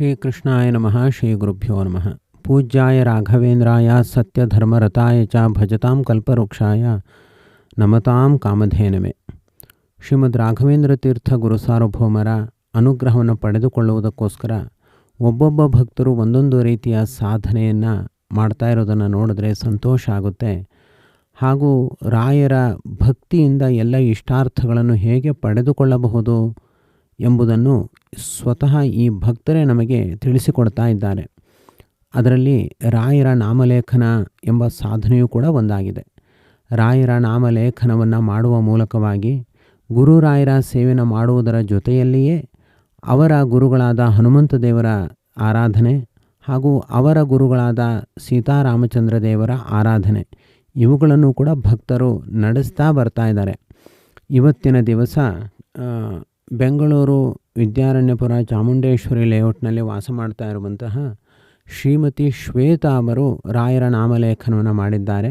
ಶ್ರೀಕೃಷ್ಣಾಯ ನಮಃ ಶ್ರೀ ಗುರುಭ್ಯೋ ನಮಃ. ಪೂಜ್ಯಾಯ ರಾಘವೇಂದ್ರಾಯ, ಸತ್ಯಧರ್ಮರತಾಯ ಚ ಭಜತಾಂ ಕಲ್ಪವೃಕ್ಷಾಯ ನಮತಾಂ ಕಾಮಧೇನಮೆ. ಶ್ರೀಮದ್ ರಾಘವೇಂದ್ರ ತೀರ್ಥ ಗುರು ಸಾರ್ವಭೌಮರ ಅನುಗ್ರಹವನ್ನು ಪಡೆದುಕೊಳ್ಳುವುದಕ್ಕೋಸ್ಕರ ಒಬ್ಬೊಬ್ಬ ಭಕ್ತರು ಒಂದೊಂದು ರೀತಿಯ ಸಾಧನೆಯನ್ನು ಮಾಡ್ತಾ ಇರೋದನ್ನು ನೋಡಿದ್ರೆ ಸಂತೋಷ ಆಗುತ್ತೆ. ಹಾಗೂ ರಾಯರ ಭಕ್ತಿಯಿಂದ ಎಲ್ಲ ಇಷ್ಟಾರ್ಥಗಳನ್ನು ಹೇಗೆ ಪಡೆದುಕೊಳ್ಳಬಹುದು ಎಂಬುದನ್ನು ಸ್ವತಃ ಈ ಭಕ್ತರೇ ನಮಗೆ ತಿಳಿಸಿಕೊಡ್ತಾ ಇದ್ದಾರೆ. ಅದರಲ್ಲಿ ರಾಯರ ನಾಮಲೇಖನ ಎಂಬ ಸಾಧನೆಯೂ ಕೂಡ ಒಂದಾಗಿದೆ. ರಾಯರ ನಾಮಲೇಖನವನ್ನು ಮಾಡುವ ಮೂಲಕವಾಗಿ ಗುರುರಾಯರ ಸೇವೆಯನ್ನು ಮಾಡುವುದರ ಜೊತೆಯಲ್ಲಿಯೇ ಅವರ ಗುರುಗಳಾದ ಹನುಮಂತ ದೇವರ ಆರಾಧನೆ ಹಾಗೂ ಅವರ ಗುರುಗಳಾದ ಸೀತಾರಾಮಚಂದ್ರ ದೇವರ ಆರಾಧನೆ ಇವುಗಳನ್ನು ಕೂಡ ಭಕ್ತರು ನಡೆಸ್ತಾ ಬರ್ತಾ ಇದ್ದಾರೆ. ಇವತ್ತಿನ ದಿವಸ ಬೆಂಗಳೂರು ವಿದ್ಯಾರಣ್ಯಪುರ ಚಾಮುಂಡೇಶ್ವರಿ ಲೇಔಟ್ನಲ್ಲಿ ವಾಸ ಮಾಡ್ತಾ ಇರುವಂತಹ ಶ್ರೀಮತಿ ಶ್ವೇತಾ ಅವರು ರಾಯರ ನಾಮಲೇಖನವನ್ನು ಮಾಡಿದ್ದಾರೆ.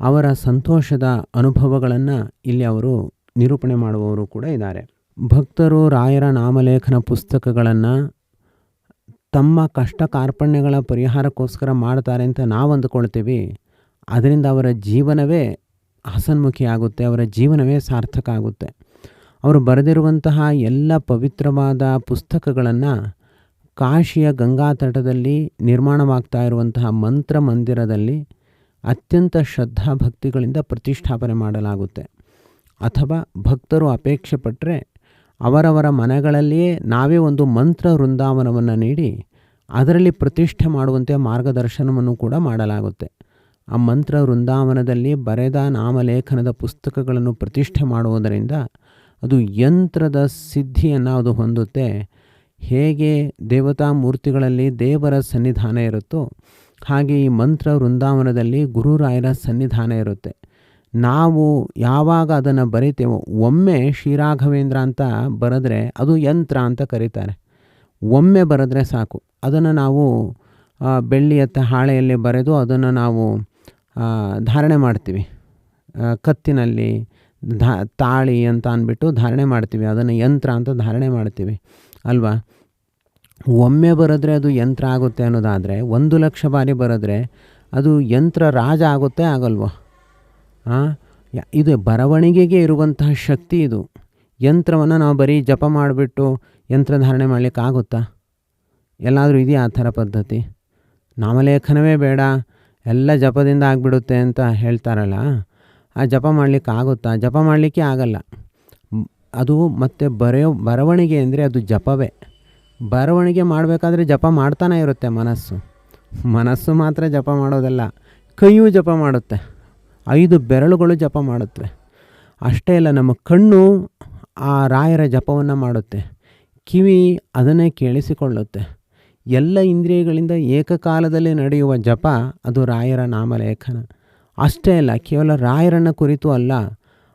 ಅವರ ಸಂತೋಷದ ಅನುಭವಗಳನ್ನು ಇಲ್ಲಿ ಅವರು ನಿರೂಪಣೆ ಮಾಡುವವರು ಕೂಡ ಇದ್ದಾರೆ. ಭಕ್ತರು ರಾಯರ ನಾಮಲೇಖನ ಪುಸ್ತಕಗಳನ್ನು ತಮ್ಮ ಕಷ್ಟ ಕಾರ್ಪಣ್ಯಗಳ ಪರಿಹಾರಕ್ಕೋಸ್ಕರ ಮಾಡ್ತಾರೆ ಅಂತ ನಾವು ಅಂದುಕೊಳ್ತೀವಿ. ಅದರಿಂದ ಅವರ ಜೀವನವೇ ಹಸನ್ಮುಖಿ ಆಗುತ್ತೆ ಅವರ ಜೀವನವೇ ಸಾರ್ಥಕ ಆಗುತ್ತೆ. ಅವರು ಬರೆದಿರುವಂತಹ ಎಲ್ಲ ಪವಿತ್ರವಾದ ಪುಸ್ತಕಗಳನ್ನು ಕಾಶಿಯ ಗಂಗಾ ತಟದಲ್ಲಿ ನಿರ್ಮಾಣವಾಗ್ತಾ ಇರುವಂತಹ ಮಂತ್ರ ಮಂದಿರದಲ್ಲಿ ಅತ್ಯಂತ ಶ್ರದ್ಧಾಭಕ್ತಿಗಳಿಂದ ಪ್ರತಿಷ್ಠಾಪನೆ ಮಾಡಲಾಗುತ್ತೆ. ಅಥವಾ ಭಕ್ತರು ಅಪೇಕ್ಷೆ ಪಟ್ಟರೆ ಅವರವರ ಮನೆಗಳಲ್ಲಿಯೇ ನಾವೇ ಒಂದು ಮಂತ್ರ ವೃಂದಾವನವನ್ನು ನೀಡಿ ಅದರಲ್ಲಿ ಪ್ರತಿಷ್ಠೆ ಮಾಡುವಂತೆ ಮಾರ್ಗದರ್ಶನವನ್ನು ಕೂಡ ಮಾಡಲಾಗುತ್ತೆ. ಆ ಮಂತ್ರ ವೃಂದಾವನದಲ್ಲಿ ಬರೆದ ನಾಮಲೇಖನದ ಪುಸ್ತಕಗಳನ್ನು ಪ್ರತಿಷ್ಠೆ ಮಾಡುವುದರಿಂದ ಅದು ಯಂತ್ರದ ಸಿದ್ಧಿಯನ್ನು ಅದು ಹೊಂದುತ್ತೆ. ಹೇಗೆ ದೇವತಾ ಮೂರ್ತಿಗಳಲ್ಲಿ ದೇವರ ಸನ್ನಿಧಾನ ಇರುತ್ತೋ ಹಾಗೆ ಈ ಮಂತ್ರ ವೃಂದಾವನದಲ್ಲಿ ಗುರುರಾಯರ ಸನ್ನಿಧಾನ ಇರುತ್ತೆ. ನಾವು ಯಾವಾಗ ಅದನ್ನು ಬರಿತೇವೋ, ಒಮ್ಮೆ ಶ್ರೀರಾಘವೇಂದ್ರ ಅಂತ ಬರೆದ್ರೆ ಅದು ಯಂತ್ರ ಅಂತ ಕರೀತಾರೆ. ಒಮ್ಮೆ ಬರೆದ್ರೆ ಸಾಕು. ಅದನ್ನು ನಾವು ಬೆಳ್ಳಿಯತ್ತ ಬೆಳ್ಳಿಯ ಹಾಳೆಯಲ್ಲಿ ಬರೆದು ಅದನ್ನು ನಾವು ಧಾರಣೆ ಮಾಡ್ತೀವಿ. ಕತ್ತಿನಲ್ಲಿ ಧಾ, ತಾಳಿ ಅಂತ ಅಂದ್ಬಿಟ್ಟು ಧಾರಣೆ ಮಾಡ್ತೀವಿ. ಅದನ್ನು ಯಂತ್ರ ಅಂತ ಧಾರಣೆ ಮಾಡ್ತೀವಿ. ಅಲ್ವಾ? ಒಮ್ಮೆ ಬರೆದ್ರೆ ಅದು ಯಂತ್ರ ಆಗುತ್ತೆ ಅನ್ನೋದಾದರೆ, ಒಂದು ಲಕ್ಷ ಬಾರಿ ಬರೆದ್ರೆ ಅದು ಯಂತ್ರ ರಾಜ ಆಗುತ್ತೆ ಆಗಲ್ವೋ? ಇದು ಬರವಣಿಗೆಗೆ ಇರುವಂತಹ ಶಕ್ತಿ ಇದು. ಯಂತ್ರವನ್ನು ನಾವು ಬರೀ ಜಪ ಮಾಡಿಬಿಟ್ಟು ಯಂತ್ರ ಧಾರಣೆ ಮಾಡಲಿಕ್ಕಾಗುತ್ತಾ ಎಲ್ಲಾದರೂ ಇದೆಯಾ ಆ ಥರ ಪದ್ಧತಿ? ನಾಮಲೇಖನವೇ ಬೇಡ. ಎಲ್ಲ ಜಪದಿಂದ ಆಗಿಬಿಡುತ್ತೆ ಅಂತ ಹೇಳ್ತಾರಲ್ಲ? ಆ ಜಪ ಮಾಡಲಿಕ್ಕೆ ಆಗುತ್ತಾ? ಜಪ ಮಾಡಲಿಕ್ಕೆ ಆಗಲ್ಲ. ಅದು ಮತ್ತು ಬರೆಯೋ, ಬರವಣಿಗೆ ಅಂದರೆ ಅದು ಜಪವೇ. ಬರವಣಿಗೆ ಮಾಡಬೇಕಾದ್ರೆ ಜಪ ಮಾಡ್ತಾನೆ ಇರುತ್ತೆ ಮನಸ್ಸು. ಮನಸ್ಸು ಮಾತ್ರ ಜಪ ಮಾಡೋದಲ್ಲ, ಕೈಯೂ ಜಪ ಮಾಡುತ್ತೆ. ಐದು ಬೆರಳುಗಳು ಜಪ ಮಾಡುತ್ತವೆ. ಅಷ್ಟೇ ಅಲ್ಲ, ನಮ್ಮ ಕಣ್ಣು ಆ ರಾಯರ ಜಪವನ್ನು ಮಾಡುತ್ತೆ. ಕಿವಿ ಅದನ್ನೇ ಕೇಳಿಸಿಕೊಳ್ಳುತ್ತೆ. ಎಲ್ಲ ಇಂದ್ರಿಯಗಳಿಂದ ಏಕಕಾಲದಲ್ಲಿ ನಡೆಯುವ ಜಪ ಅದು ರಾಯರ ನಾಮಲೇಖನ. ಅಷ್ಟೇ ಅಲ್ಲ, ಕೇವಲ ರಾಯರನ್ನ ಕುರಿತು ಅಲ್ಲ,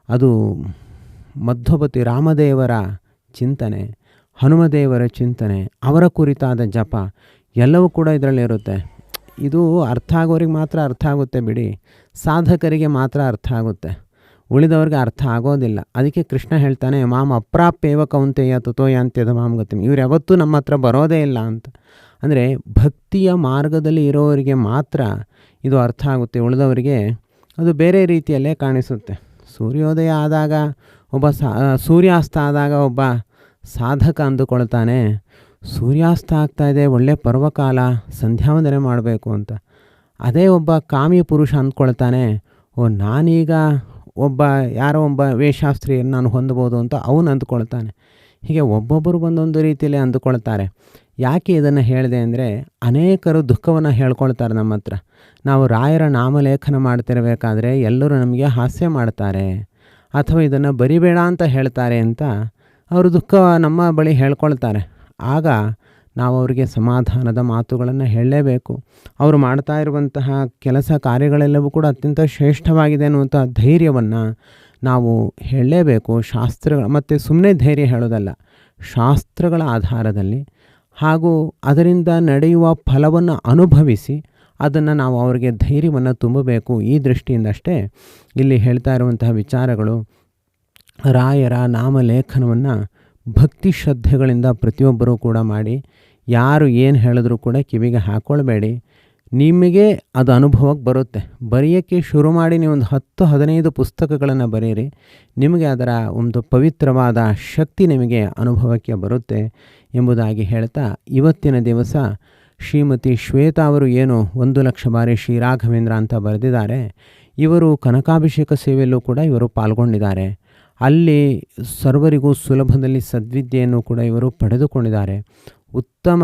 ಅದು ಮಧ್ವಪತಿ ರಾಮದೇವರ ಚಿಂತನೆ, ಹನುಮದೇವರ ಚಿಂತನೆ, ಅವರ ಕುರಿತಾದ ಜಪ, ಎಲ್ಲವೂ ಕೂಡ ಇದರಲ್ಲಿ ಇರುತ್ತೆ. ಇದು ಅರ್ಥ ಆಗೋರಿಗೆ ಮಾತ್ರ ಅರ್ಥ ಆಗುತ್ತೆ ಬಿಡಿ. ಸಾಧಕರಿಗೆ ಮಾತ್ರ ಅರ್ಥ ಆಗುತ್ತೆ. ಉಳಿದವ್ರಿಗೆ ಅರ್ಥ ಆಗೋದಿಲ್ಲ. ಅದಕ್ಕೆ ಕೃಷ್ಣ ಹೇಳ್ತಾನೆ ಮಾಮ್ ಅಪ್ರಾಪ್ಯವ ಕೌಂತೆಯ ತಥೋಯಾಂತ್ಯದ ಮಾಮ್ ಗತಿಮ್ ಇವ್ರು ಯಾವತ್ತೂ ನಮ್ಮ ಹತ್ರ ಬರೋದೇ ಇಲ್ಲ ಅಂತ. ಅಂದರೆ ಭಕ್ತಿಯ ಮಾರ್ಗದಲ್ಲಿ ಇರೋವರಿಗೆ ಮಾತ್ರ ಇದು ಅರ್ಥ ಆಗುತ್ತೆ. ಉಳಿದವರಿಗೆ ಅದು ಬೇರೆ ರೀತಿಯಲ್ಲೇ ಕಾಣಿಸುತ್ತೆ. ಸೂರ್ಯೋದಯ ಆದಾಗ ಒಬ್ಬ ಸಾ ಸೂರ್ಯಾಸ್ತ ಆದಾಗ ಒಬ್ಬ ಸಾಧಕ ಅಂದುಕೊಳ್ತಾನೆ. ಸೂರ್ಯಾಸ್ತ ಆಗ್ತಾ ಇದೆ, ಒಳ್ಳೆ ಪರ್ವಕಾಲ ಸಂಧ್ಯಾವಂದನೆ ಮಾಡಬೇಕು ಅಂತ. ಅದೇ ಒಬ್ಬ ಕಾಮಿ ಪುರುಷ ಅಂದ್ಕೊಳ್ತಾನೆ, ಓ, ನಾನೀಗ ಒಬ್ಬ, ಯಾರೋ ಒಬ್ಬ ವೇಷಾಸ್ತ್ರೀಯನ್ನು ನಾನು ಹೊಂದಬೋದು ಅಂತ ಅವನು ಅಂದ್ಕೊಳ್ತಾನೆ. ಹೀಗೆ ಒಬ್ಬೊಬ್ಬರು ಒಂದೊಂದು ರೀತಿಯಲ್ಲಿ ಅಂದುಕೊಳ್ತಾರೆ. ಯಾಕೆ ಇದನ್ನು ಹೇಳಿದೆ ಅಂದರೆ ಅನೇಕರು ದುಃಖವನ್ನು ಹೇಳ್ಕೊಳ್ತಾರೆ ನಮ್ಮ ಹತ್ರ. ನಾವು ರಾಯರ ನಾಮಲೇಖನ ಮಾಡ್ತಿರಬೇಕಾದ್ರೆ ಎಲ್ಲರೂ ನಮಗೆ ಹಾಸ್ಯ ಮಾಡ್ತಾರೆ. ಅಥವಾ ಇದನ್ನು ಬರಿಬೇಡ ಅಂತ ಹೇಳ್ತಾರೆ ಅಂತ ಅವರು ದುಃಖ ನಮ್ಮ ಬಳಿ ಹೇಳ್ಕೊಳ್ತಾರೆ. ಆಗ ನಾವು ಅವರಿಗೆ ಸಮಾಧಾನದ ಮಾತುಗಳನ್ನು ಹೇಳಲೇಬೇಕು. ಅವರು ಮಾಡ್ತಾ ಇರುವಂತಹ ಕೆಲಸ ಕಾರ್ಯಗಳೆಲ್ಲವೂ ಕೂಡ ಅತ್ಯಂತ ಶ್ರೇಷ್ಠವಾಗಿದೆ ಅನ್ನುವಂಥ ಧೈರ್ಯವನ್ನು ನಾವು ಹೇಳಲೇಬೇಕು. ಶಾಸ್ತ್ರಗಳ, ಮತ್ತು ಸುಮ್ಮನೆ ಧೈರ್ಯ ಹೇಳೋದಲ್ಲ, ಶಾಸ್ತ್ರಗಳ ಆಧಾರದಲ್ಲಿ ಹಾಗೂ ಅದರಿಂದ ನಡೆಯುವ ಫಲವನ್ನು ಅನುಭವಿಸಿ ಅದನ್ನು ನಾವು ಅವರಿಗೆ ಧೈರ್ಯವನ್ನು ತುಂಬಬೇಕು. ಈ ದೃಷ್ಟಿಯಿಂದಷ್ಟೇ ಇಲ್ಲಿ ಹೇಳ್ತಾ ಇರುವಂತಹ ವಿಚಾರಗಳು ರಾಯರ ನಾಮಲೇಖನವನ್ನು ಭಕ್ತಿ ಶ್ರದ್ಧೆಗಳಿಂದ ಪ್ರತಿಯೊಬ್ಬರೂ ಕೂಡ ಮಾಡಿ, ಯಾರು ಏನು ಹೇಳಿದ್ರು ಕೂಡ ಕಿವಿಗೆ ಹಾಕ್ಕೊಳ್ಬೇಡಿ ನಿಮಗೆ ಅದು ಅನುಭವಕ್ಕೆ ಬರುತ್ತೆ. ಬರೆಯೋಕ್ಕೆ ಶುರು ಮಾಡಿ ನೀವು ಒಂದು ಹತ್ತು, ಹದಿನೈದು ಪುಸ್ತಕಗಳನ್ನು ಬರೀರಿ ನಿಮಗೆ ಅದರ ಒಂದು ಪವಿತ್ರವಾದ ಶಕ್ತಿ ನಿಮಗೆ ಅನುಭವಕ್ಕೆ ಬರುತ್ತೆ ಎಂಬುದಾಗಿ ಹೇಳ್ತಾ ಇವತ್ತಿನ ದಿವಸ ಶ್ರೀಮತಿ ಶ್ವೇತಾ ಅವರು ಏನು ಒಂದು ಲಕ್ಷ ಬಾರಿ ಶ್ರೀರಾಘವೇಂದ್ರ ಅಂತ ಬರೆದಿದ್ದಾರೆ. ಇವರು ಕನಕಾಭಿಷೇಕ ಸೇವೆಯಲ್ಲೂ ಕೂಡ ಇವರು ಪಾಲ್ಗೊಂಡಿದ್ದಾರೆ. ಅಲ್ಲಿ ಸರ್ವರಿಗೂ ಸುಲಭದಲ್ಲಿ ಸದ್ವಿದ್ಯೆಯನ್ನು ಕೂಡ ಇವರು ಪಡೆದುಕೊಂಡಿದ್ದಾರೆ. ಉತ್ತಮ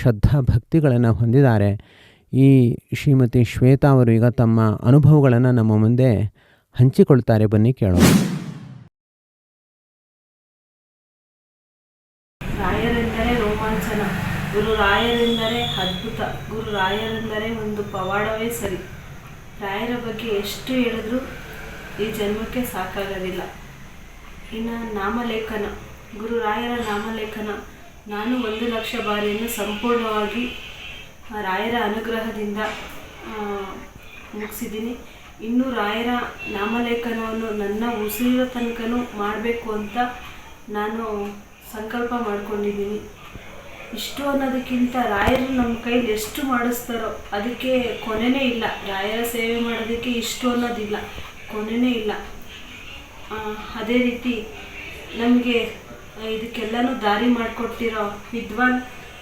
ಶ್ರದ್ಧಾ ಭಕ್ತಿಗಳನ್ನು ಹೊಂದಿದ್ದಾರೆ. ಈ ಶ್ರೀಮತಿ ಶ್ವೇತಾ ಅವರು ಈಗ ತಮ್ಮ ಅನುಭವಗಳನ್ನು ನಮ್ಮ ಮುಂದೆ ಹಂಚಿಕೊಳ್ತಾರೆ. ಬನ್ನಿ ಕೇಳೋಣ. ರಾಯರೆಂದರೆ ರೋಮಾಂಚನ, ಗುರು ರಾಯರೆಂದರೆ ಅದ್ಭುತ, ಗುರು ರಾಯರೆಂದರೆ ಒಂದು ಪವಾಡವೇ ಸರಿ. ರಾಯರ ಬಗ್ಗೆ ಎಷ್ಟು ಹೇಳಿದ್ರೂ ಈ ಜನ್ಮಕ್ಕೆ ಸಾಕಾಗೋದಿಲ್ಲ. ಇನ್ನು ನಾಮಲೇಖನ, ಗುರು ರಾಯರ ನಾಮಲೇಖನ, ನಾನು ಒಂದು ಲಕ್ಷ ಬಾರಿಯನ್ನು ಸಂಪೂರ್ಣವಾಗಿ ರಾಯರ ಅನುಗ್ರಹದಿಂದ ಮುಗಿಸಿದ್ದೀನಿ. ಇನ್ನು ರಾಯರ ನಾಮಲೇಖನವನ್ನು ನನ್ನ ಉಸಿರಿರೋ ತನಕನೂ ಮಾಡಬೇಕು ಅಂತ ನಾನು ಸಂಕಲ್ಪ ಮಾಡ್ಕೊಂಡಿದ್ದೀನಿ. ಇಷ್ಟು ಅನ್ನೋದಕ್ಕಿಂತ ರಾಯರು ನಮ್ಮ ಕೈಲಿ ಎಷ್ಟು ಮಾಡಿಸ್ತಾರೋ ಅದಕ್ಕೆ ಕೊನೆನೇ ಇಲ್ಲ. ರಾಯರ ಸೇವೆ ಮಾಡೋದಕ್ಕೆ ಇಷ್ಟು ಅನ್ನೋದಿಲ್ಲ. ಕೊನೆನೇ ಇಲ್ಲ. ಅದೇ ರೀತಿ ನಮಗೆ ಇದಕ್ಕೆಲ್ಲನೂ ದಾರಿ ಮಾಡಿಕೊಟ್ಟಿರೋ ವಿದ್ವಾನ್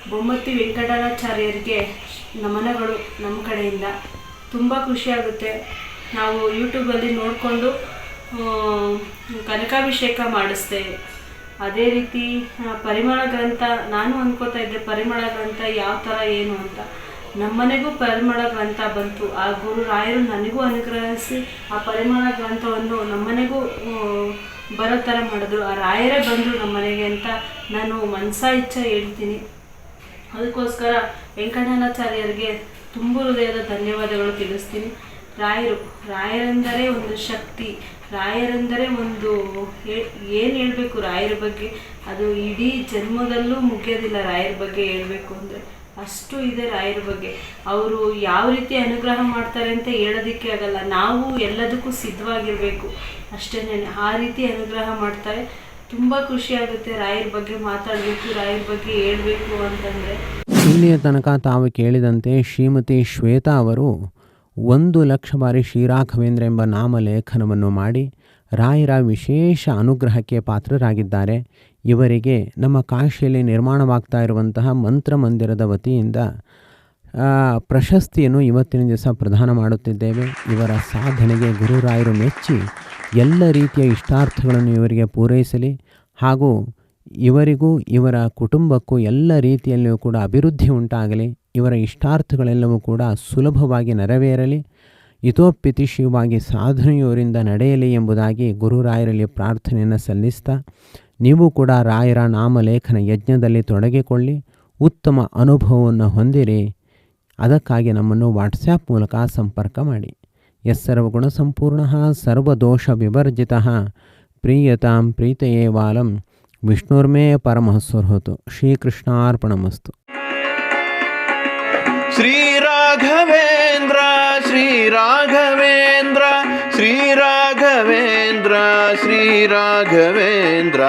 ಬೊಮ್ಮತ್ತಿ ವೆಂಕಟರಾಚಾರ್ಯರಿಗೆ ನಮನಗಳು ನಮ್ಮ ಕಡೆಯಿಂದ. ತುಂಬ ಖುಷಿಯಾಗುತ್ತೆ. ನಾವು ಯೂಟ್ಯೂಬಲ್ಲಿ ನೋಡಿಕೊಂಡು ಕನಕಾಭಿಷೇಕ ಮಾಡಿಸ್ತೇವೆ. ಅದೇ ರೀತಿ ಪರಿಮಳ ಗ್ರಂಥ, ನಾನು ಅಂದ್ಕೋತಾ ಇದ್ದೆ ಪರಿಮಳ ಗ್ರಂಥ ಯಾವ ಥರ ಏನು ಅಂತ. ನಮ್ಮನೆಗೂ ಪರಿಮಳ ಗ್ರಂಥ ಬಂತು. ಆ ಗುರು ರಾಯರು ನನಗೂ ಅನುಗ್ರಹಿಸಿ ಆ ಪರಿಮಳ ಗ್ರಂಥವನ್ನು ನಮ್ಮನೆಗೂ ಬರೋ ಥರ ಮಾಡಿದ್ರು. ಆ ರಾಯರೇ ಬಂದರು ನಮ್ಮನೆಗೆ ಅಂತ ನಾನು ಮನಸ ಇಚ್ಛೆ ಹೇಳ್ತೀನಿ. ಅದಕ್ಕೋಸ್ಕರ ವೆಂಕಣ್ಣನಾಚಾರ್ಯರಿಗೆ ತುಂಬ ಹೃದಯದ ಧನ್ಯವಾದಗಳು ತಿಳಿಸ್ತೀನಿ. ರಾಯರು, ರಾಯರೆಂದರೆ ಒಂದು ಶಕ್ತಿ, ರಾಯರೆಂದರೆ ಒಂದು ಏನು ಹೇಳಬೇಕು ರಾಯರ ಬಗ್ಗೆ? ಅದು ಇಡೀ ಜನ್ಮದಲ್ಲೂ ಮುಗಿಯೋದಿಲ್ಲ ರಾಯರ ಬಗ್ಗೆ ಹೇಳಬೇಕು ಅಂದರೆ. ಅಷ್ಟು ಇದೆ ರಾಯರ ಬಗ್ಗೆ. ಅವರು ಯಾವ ರೀತಿ ಅನುಗ್ರಹ ಮಾಡ್ತಾರೆ ಅಂತ ಹೇಳೋದಕ್ಕೆ ಆಗಲ್ಲ. ನಾವು ಎಲ್ಲದಕ್ಕೂ ಸಿದ್ಧವಾಗಿರಬೇಕು. ಅಷ್ಟೇ ಆ ರೀತಿ ಅನುಗ್ರಹ ಮಾಡ್ತಾರೆ. ತುಂಬ ಖುಷಿ ಆಗುತ್ತೆ ರಾಯರ ಬಗ್ಗೆ ಮಾತಾಡಬೇಕು, ರಾಯರ ಬಗ್ಗೆ ಹೇಳಬೇಕು ಅಂತಂದರೆ. ಇಲ್ಲಿಯ ತನಕ ತಾವು ಕೇಳಿದಂತೆ ಶ್ರೀಮತಿ ಶ್ವೇತಾ ಅವರು ಒಂದು ಲಕ್ಷ ಬಾರಿ ಶ್ರೀರಾಘವೇಂದ್ರ ಎಂಬ ನಾಮಲೇಖನವನ್ನು ಮಾಡಿ ರಾಯರ ವಿಶೇಷ ಅನುಗ್ರಹಕ್ಕೆ ಪಾತ್ರರಾಗಿದ್ದಾರೆ. ಇವರಿಗೆ ನಮ್ಮ ಕಾಶಿಯಲ್ಲಿ ನಿರ್ಮಾಣವಾಗ್ತಾ ಇರುವಂತಹ ಮಂತ್ರಮಂದಿರದ ವತಿಯಿಂದ ಪ್ರಶಸ್ತಿಯನ್ನು ಇವತ್ತಿನ ದಿವಸ ಪ್ರದಾನ ಮಾಡುತ್ತಿದ್ದೇವೆ. ಇವರ ಸಾಧನೆಗೆ ಗುರುರಾಯರು ಮೆಚ್ಚಿ ಎಲ್ಲ ರೀತಿಯ ಇಷ್ಟಾರ್ಥಗಳನ್ನು ಇವರಿಗೆ ಪೂರೈಸಲಿ ಹಾಗೂ ಇವರಿಗೂ ಇವರ ಕುಟುಂಬಕ್ಕೂ ಎಲ್ಲ ರೀತಿಯಲ್ಲಿಯೂ ಕೂಡ ಅಭಿವೃದ್ಧಿ ಉಂಟಾಗಲಿ, ಇವರ ಇಷ್ಟಾರ್ಥಗಳೆಲ್ಲವೂ ಕೂಡ ಸುಲಭವಾಗಿ ನೆರವೇರಲಿ ಹಿತೋಪಿತಿಶಿವಾಗಿ ಸಾಧನೆಯವರಿಂದ ನಡೆಯಲಿ ಎಂಬುದಾಗಿ ಗುರುರಾಯರಲ್ಲಿ ಪ್ರಾರ್ಥನೆಯನ್ನು ಸಲ್ಲಿಸ್ತಾ, ನೀವು ಕೂಡ ರಾಯರ ನಾಮಲೇಖನ ಯಜ್ಞದಲ್ಲಿ ತೊಡಗಿಕೊಳ್ಳಿ, ಉತ್ತಮ ಅನುಭವವನ್ನು ಹೊಂದಿರಿ. ಅದಕ್ಕಾಗಿ ನಮ್ಮನ್ನು ವಾಟ್ಸ್ಯಾಪ್ ಮೂಲಕ ಸಂಪರ್ಕ ಮಾಡಿ. यः सर्वगुणसम्पूर्णः सर्वदोषविवर्जितः। प्रीयतां प्रीतये वालं विष्णुर्मे परमः सुहृतु श्रीकृष्णार्पणमस्तु। श्रीराघवेन्द्र श्रीराघवेन्द्र श्रीराघवेन्द्र श्रीराघवेन्द्र।